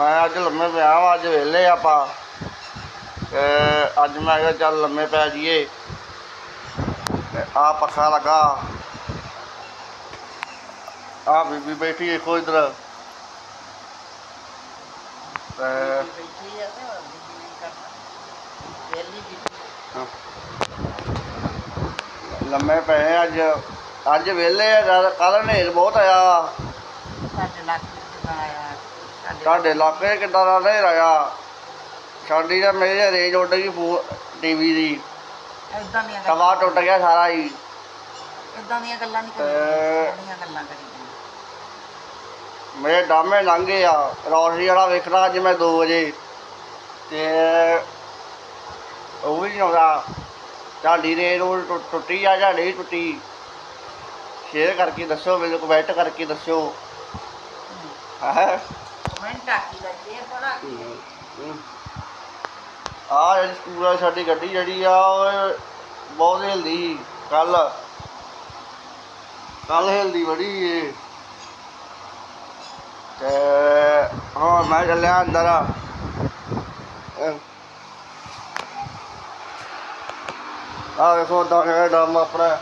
ਮੈਂ ਅੱਜ ਲੰਮੇ ਪਿਆ ਵਾਂ, ਅੱਜ ਵਿਹਲੇ ਆਪਾਂ। ਅੱਜ ਮੈਂ ਕਿਹਾ ਚੱਲ ਲੰਮੇ ਪੈ ਜਾਈਏ। ਆ ਪੱਖਾ ਲੱਗਾ। ਆ ਬੀਬੀ ਬੈਠੀ ਦੇਖੋ ਇਧਰ। ਲੰਮੇ ਪਏ ਅੱਜ। ਅੱਜ ਵਿਹਲੇ ਆ ਕੱਲ ਹਨੇਰ ਬਹੁਤ ਆਇਆ ਸਾਡੇ ਲੱਕ ਆਇਆ। ਤੁਹਾਡੇ ਇਲਾਕੇ ਕਿੱਦਾਂ ਦਾ ਹਨੇਰ ਆਇਆ ਸਾਡੀ ਤਾਂ ਮੇਰੇ ਰੇਂਜ ਉੱਡ ਗਈ ਟੀਵੀ ਦੀ। ਇਦਾਂ ਦੀਆਂ ਤਵਾ ਟੁੱਟ ਗਿਆ ਸਾਰਾ ਹੀ। ਇਦਾਂ ਦੀਆਂ ਗੱਲਾਂ ਨਹੀਂ ਕਰੀਦੀਆਂ ਸੋਹਣੀਆਂ ਗੱਲਾਂ ਕਰੀਦੀਆਂ। ਮੇਰੇ ਡਾਮੇ ਲੰਘ ਆ ਰੌਸ਼ਨੀ ਵਾਲਾ ਵੇਖਣਾ ਅੱਜ ਮੈਂ 2 ਵਜੇ। ਤੇ ਉਹ ਵੀ ਨਹੀਂ ਆਉਂਦਾ। ਤੁਹਾਡੀ ਰੇਂਜ ਉਹ ਟੁੱਟੀ ਆ ਜਾਂ ਨਹੀਂ ਟੁੱਟੀ? ਸ਼ੇਅਰ ਕਰਕੇ ਦੱਸੋ ਮੈਨੂੰ ਕਮੈਂਟ ਕਰਕੇ ਦੱਸਿਓ। ਹੈ? ਕਮੈਂਟ ਆਕੀ ਕਰਦੇ ਆ ਥੋੜਾ ਆ ਜਿਹੜੀ ਸਕੂਲ ਵਾਲੀ ਸਾਡੀ ਗੱਡੀ ਜਿਹੜੀ ਆ, ਉਹ ਬਹੁਤ ਹਿਲਦੀ ਕੱਲ ਕੱਲ ਹਿਲਦੀ ਬੜੀ ਏ। ਤੇ ਹਾਂ ਮੈਂ ਚੱਲਿਆ ਅੰਦਰ। ਆ ਵੇਖੋ ਦਾ ਡਰਮ ਆਪਣਾ।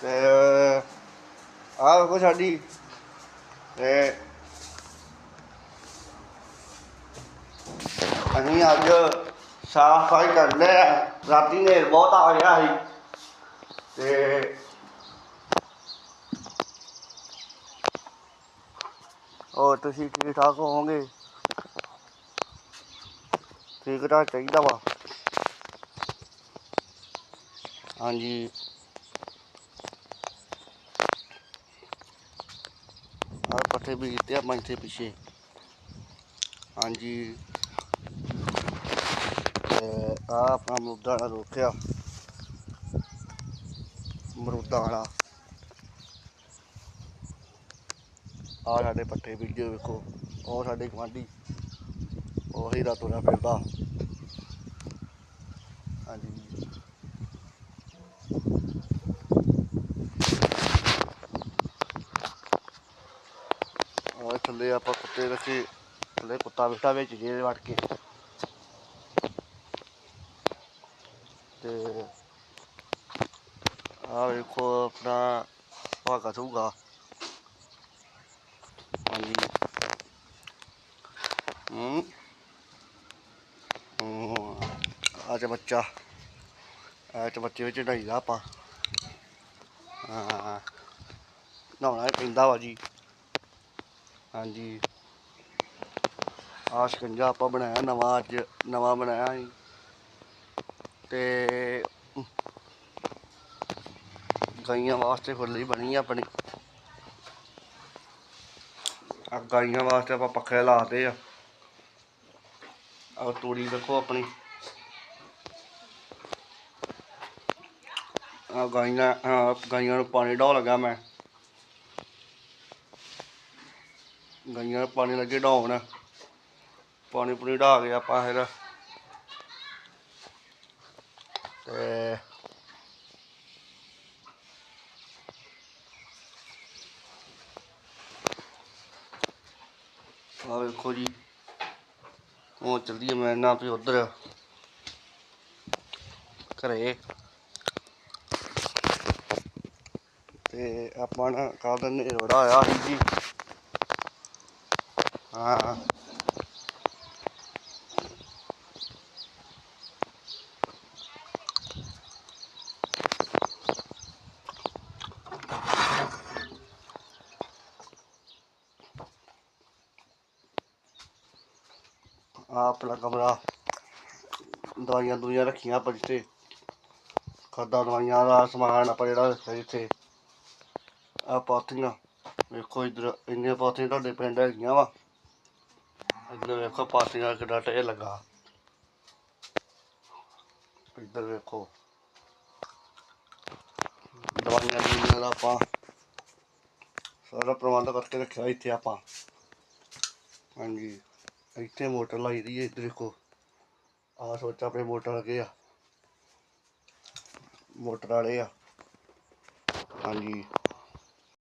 ਤੇ ਆ ਵੇਖੋ ਸਾਡੀ, ਤੇ ਅਸੀਂ ਅੱਜ ਸਾਫ਼ ਸਫ਼ਾਈ ਕਰਦੇ ਆ। ਰਾਤੀ ਨੇ ਬਹੁਤ ਆ ਗਿਆ ਸੀ। ਤੇ ਹੋਰ ਤੁਸੀਂ ਠੀਕ ਠਾਕ ਹੋਵੋਗੇ? ਠੀਕ ਠਾਕ ਚਾਹੀਦਾ ਵਾ। ਹਾਂਜੀ। ਆ ਪੱਠੇ ਵੀ ਦਿੱਤੇ ਆ ਪੰਜ ਤੇ ਪਿੱਛੇ। ਹਾਂਜੀ। ਤੇ ਆ ਆਪਣਾ ਮੁੱਦਾ ਵਾਲਾ ਰੋਕਿਆ। ਮਰੂਦਾਂ ਵਾਲਾ। ਆ ਸਾਡੇ ਪੱਠੇ ਬੀਜੇ ਵੇਖੋ। ਉਹ ਸਾਡੇ ਗਵਾਂਢੀ ਉਹੀ ਦਾ ਤੁਰਿਆ ਫਿਰਦਾ। ਹਾਂਜੀ ਉਹ ਥੱਲੇ ਆਪਾਂ ਕੁੱਤੇ ਰੱਖੇ, ਥੱਲੇ ਕੁੱਤਾ ਬੈਠਾ ਵਿੱਚ ਜੇ ਵੜ ਕੇ। ਤੇ ਆ ਵੇਖੋ ਆਪਣਾ ਭਾਗਾ ਸੂਗਾ ਹਾਂਜੀ। ਹੂੰ। ਆ ਚ ਬੱਚਾ। ਆ ਚ ਬੱਚੇ ਵਿੱਚ ਢਾਈਦਾ ਆਪਾਂ। ਹਾਂ ਨਹਾਉਣਾ ਪੈਂਦਾ ਵਾ ਜੀ। ਹਾਂਜੀ। ਆ ਸ਼ਿਕੰਜਾ ਆਪਾਂ ਬਣਾਇਆ ਨਵਾਂ ਅੱਜ, ਨਵਾਂ ਬਣਾਇਆ ਸੀ ਤੇ ਗਾਈਆਂ ਵਾਸਤੇ ਖੁੱਲੀ ਬਣੀ ਆਪਣੀ। ਆ ਗਾਈਆਂ ਵਾਸਤੇ ਆਪਾਂ ਪੱਖੇ ਲਾਤੇ ਆ। ਆ ਤੂੜੀ ਦੇਖੋ ਆਪਣੀ। ਆ ਗਾਈਆਂ ਗਾਈਆਂ ਨੂੰ ਪਾਣੀ ਢਾਉ ਲੱਗਾ ਮੈਂ। ਗਾਈਆਂ, ਪਾਣੀ ਲੱਗੇ ਢਾਉਣ। ਪਾਣੀ ਪੂਣੀ ਢਾ ਕੇ ਆਪਾਂ ਫਿਰ ਤੇ ਆ ਵੇਖੋ ਜੀ, ਉਹ ਚੱਲਦੀ ਮੈਂ ਨਾ ਵੀ ਉਧਰ ਘਰੇ। ਤੇ ਆਪਾਂ ਨਾ ਕੱਲ ਦਿਨ ਰੋੜਾ ਆਇਆ ਸੀ ਜੀ। ਹਾਂ। ਆਪਣਾ ਕਮਰਾ। ਦਵਾਈਆਂ ਦੁਨੀਆਂ ਰੱਖੀਆਂ ਆਪਾਂ ਜਿੱਥੇ। ਖਾਦਾਂ ਦਵਾਈਆਂ ਦਾ ਸਮਾਨ ਆਪਾਂ ਜਿਹੜਾ ਰੱਖਿਆ ਇੱਥੇ ਆ। ਪਾਥੀਆਂ ਵੇਖੋ ਇਧਰ ਇੰਨੀਆਂ ਪਾਥੀਆਂ ਤੁਹਾਡੇ ਪਿੰਡ ਹੈਗੀਆਂ ਵਾ। ਇੱਧਰ ਵੇਖੋ ਪਾਥੀਆਂ ਕਿੱਡਾ ਢੇਰ ਲੱਗਾ। ਇੱਧਰ ਵੇਖੋ। ਦਵਾਈਆਂ ਦੁਨੀਆਂ ਦਾ ਆਪਾਂ ਸਾਰਾ ਪ੍ਰਬੰਧ ਕਰਕੇ ਰੱਖਿਆ ਇੱਥੇ ਆਪਾਂ। ਹਾਂਜੀ, ਇੱਥੇ ਮੋਟਰ ਲਾਈ ਦੀ ਹੈ, ਇੱਧਰ ਦੇਖੋ ਆਹ ਸੋਚ ਆਪਣੇ ਮੋਟਰ ਲੱਗੇ ਆ। ਮੋਟਰ ਵਾਲੇ ਆ। ਹਾਂਜੀ।